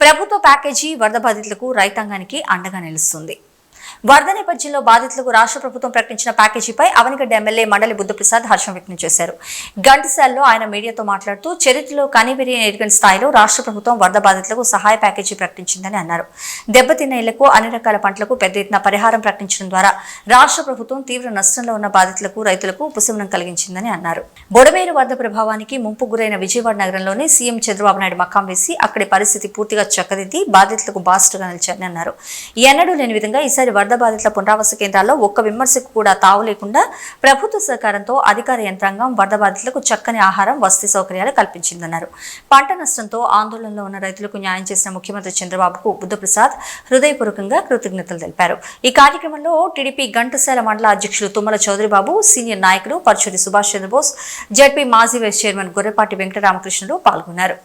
ప్రభుత్వ ప్యాకేజీ వరద బాధితులకు రైతాంగానికి అండగా నిలుస్తుంది. వరద నేపథ్యంలో బాధితులకు రాష్ట్ర ప్రభుత్వం ప్రకటించిన ప్యాకేజీపై అవనిగడ్డ ఎమ్మెల్యే మండలి బుద్ధప్రసాద్ హర్షం వ్యక్తం చేశారు. ఘంటసాలలో ఆయన మీడియాతో మాట్లాడుతూ చరిత్రలో కనివిరి ఎరుగని స్థాయిలో రాష్ట్ర ప్రభుత్వం వరద బాధితులకు సహాయ ప్యాకేజీ ప్రకటించిందని అన్నారు. దెబ్బతిన్న ఇళ్ళకు అన్ని రకాల పంటలకు పెద్ద ఎత్తున పరిహారం ప్రకటించడం ద్వారా రాష్ట్ర ప్రభుత్వం తీవ్ర నష్టంలో ఉన్న బాధితులకు రైతులకు ఉపశమనం కలిగించిందని అన్నారు. బొడమేరు వరద ప్రభావానికి ముంపు గురైన విజయవాడ నగరంలోనే సీఎం చంద్రబాబు నాయుడు మకాం వేసి అక్కడి పరిస్థితి పూర్తిగా చక్కదిద్ది బాధితులకు బాస్టుగా నిలిచారని అన్నారు. ఎన్నడూ లేని విధంగా ఈసారి వరద బాధితుల పునరావాస కేంద్రాల్లో ఒక్క విమర్శకు కూడా తావు లేకుండా ప్రభుత్వ సహకారంతో అధికార యంత్రాంగం వరద బాధితులకు చక్కని ఆహారం వసతి సౌకర్యాలు కల్పించిందన్నారు. పంట నష్టంతో ఆందోళనలో ఉన్న రైతులకు న్యాయం చేసిన ముఖ్యమంత్రి చంద్రబాబుకు బుద్ధప్రసాద్ హృదయపూర్వకంగా కృతజ్ఞతలు తెలిపారు. ఈ కార్యక్రమంలో టీడీపీ ఘంటసాల మండల అధ్యక్షులు తుమ్మల చౌదరి బాబు సీనియర్ నాయకులు పరుచూరి సుభాష్ చంద్రబోస్ జడ్పీ మాజీ వైస్ చైర్మన్ గొర్రెపాటి వెంకటరామకృష్ణుడు పాల్గొన్నారు.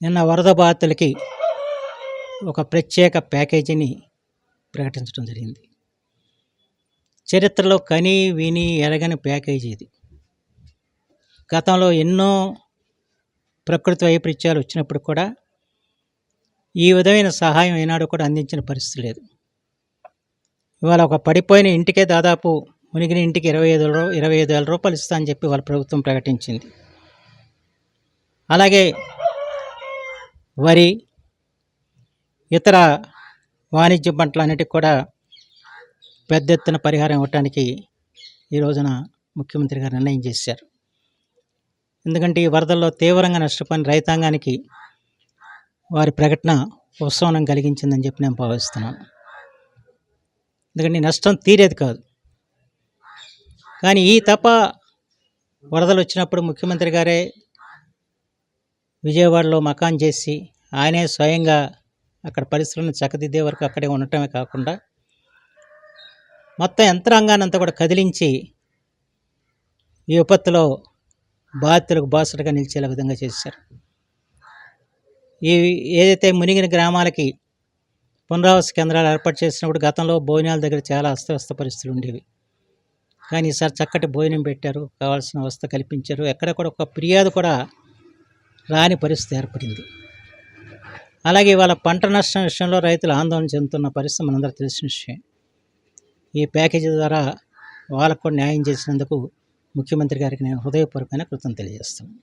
నిన్న వరద బాధితులకి ఒక ప్రత్యేక ప్యాకేజీని ప్రకటించడం జరిగింది. చరిత్రలో కని విని ఎరగని ప్యాకేజీ ఇది. గతంలో ఎన్నో ప్రకృతి వైపరీత్యాలు వచ్చినప్పుడు కూడా ఈ విధమైన సహాయం ఏనాడు కూడా అందించిన పరిస్థితి లేదు. ఇవాళ ఒక పడిపోయిన ఇంటికే దాదాపు మునిగిన ఇంటికి ఇరవై ఐదు ఇరవై ఐదు వేల రూపాయలు ఇస్తా అని చెప్పి వాళ్ళ ప్రభుత్వం ప్రకటించింది. అలాగే వరి ఇతర వాణిజ్య పంటలన్నిటికి కూడా పెద్ద ఎత్తున పరిహారం ఇవ్వటానికి ఈ రోజున ముఖ్యమంత్రి గారు నిర్ణయం చేశారు. ఎందుకంటే ఈ వరదల్లో తీవ్రంగా నష్టపోయిన రైతాంగానికి వారి ప్రకటన ఉపశమనం కలిగించిందని చెప్పి నేను భావిస్తున్నాను. ఎందుకంటే ఈ నష్టం తీరేది కాదు. కానీ ఈ తప్ప వరదలు వచ్చినప్పుడు ముఖ్యమంత్రి గారే విజయవాడలో మకాన్ చేసి ఆయనే స్వయంగా అక్కడ పరిస్థితులను చక్కదిద్దే వరకు అక్కడే ఉండటమే కాకుండా మొత్తం యంత్రాంగాన్ని అంతా కూడా కదిలించి ఈ విపత్తులో బాధితులకు బాసటగా నిలిచేలా విధంగా చేశారు. ఈ ఏదైతే మునిగిన గ్రామాలకి పునరావాస కేంద్రాలు ఏర్పాటు చేసినప్పుడు గతంలో భోజనాల దగ్గర చాలా అస్తవ్యస్త పరిస్థితులు ఉండేవి. కానీ ఈసారి చక్కటి భోజనం పెట్టారు కావాల్సిన వ్యవస్థ కల్పించారు. ఎక్కడ కూడా ఒక ఫిర్యాదు కూడా రాని పరిస్థితి ఏర్పడింది. అలాగే ఇవాళ పంట నష్టం విషయంలో రైతులు ఆందోళన చెందుతున్న పరిస్థితి మనందరూ తెలిసిన విషయం. ఈ ప్యాకేజీ ద్వారా వాళ్ళకు న్యాయం చేసినందుకు ముఖ్యమంత్రి గారికి నేను హృదయపూర్వకమైన కృతం తెలియజేస్తున్నాను.